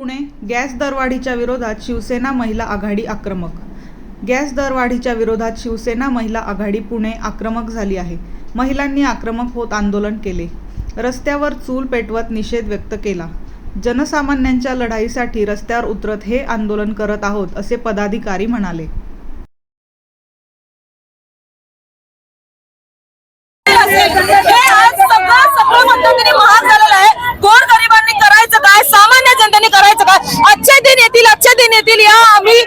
Pune gas दरवाढीच्या विरोधात शिवसेना महिला आघाडी आक्रमक. गॅस दरवाढीच्या विरोधात शिवसेना महिला आघाडी पुणे आक्रमक झाली आहे. महिलांनी आक्रमक होत आंदोलन केले. रस्त्यावर चूल पेटवत निषेध व्यक्त केला. जनसामान्यांच्या लढाईसाठी रस्त्यावर उतरत हे आंदोलन करत आहोत असे पदाधिकारी म्हणाले हे आज सगळं सगळं पद्धतीने महाग झालेलं आहे गोर गरिबांनी करायचं काय सामान्य जनतेने करायचं काय आजचे दिन येतील येतील या आम्ही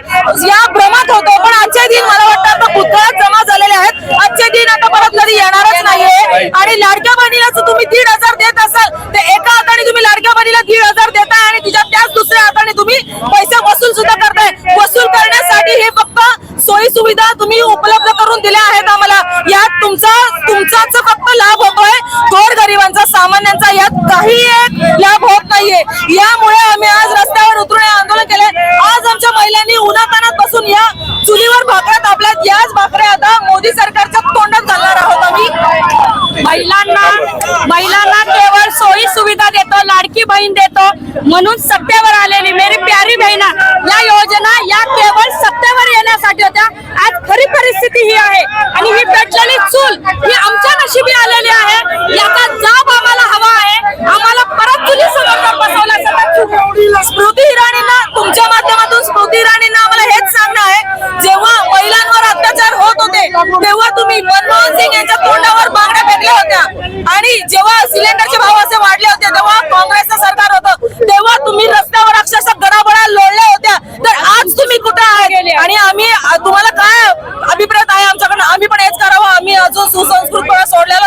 या भ्रमात होतो. पण आजचे दिन मला वाटतं आता पुतळ्यात जमा झालेले आहेत. आजचे दिन आता परत कधी येणारच नाहीये. आणि लाडक्या बहिणीला तुम्ही दीड हजार देत असाल तर एका हाताने तुम्ही लाडक्या बहिणीला दीड हजार देताय आणि तिच्या त्याच दुसऱ्या हाताने तुम्ही पैसे वसूल सुद्धा करताय. वसूल करण्यासाठी हे फक्त सोयी सुविधा तुम्ही उपलब्ध करून दिल्या आहेत आम्हाला. यात तुमचा तुमचाच फक्त लाभ होतोय. गोर गरिबांचा सामान्यांचा यात काही एक लाभ होत नाहीये. यामुळे आम्ही आज रस्त्यावर उतरून आंदोलन केले आज महिलांनी उन्हातानात बसून या चुलीवर भाकऱ्या तापल्यात. याच भाकऱ्या आता मोदी सरकारच्या तोंडात घालणार आहोत आम्ही. महिलांना महिलांना केवळ सोयी सुविधा देतो लाडकी बहीण देतो. म्हणून सत्तेवर आलेली मेरी प्यारी बहिणा या योजना या केवळ सत्तेवर येण्यासाठी होत्या. आज खरी परिस्थिती ही आहे. आणि ही पेटलेली चूल ही आमच्या नशिबी आलेली आहे. याचा जाब आम्हाला हवा आहे. आम्हाला परत चुली समोर बसवला तेव्हा तुम्ही मनमोहन सिंग यांच्या तोंडावर बांगड्या फेकल्या होत्या. आणि जेव्हा सिलेंडरचे भाव असे वाढले होते तेव्हा काँग्रेसचं सरकार होत. तेव्हा तुम्ही रस्त्यावर अक्षरशः गडाबडा लोळल्या होत्या. तर आज तुम्ही कुठे आहात? आणि आम्ही तुम्हाला काय अभिप्राय आहे आमच्याकडनं? आम्ही पण हेच करावं. आम्ही अजून सुसंस्कृत सोडलेला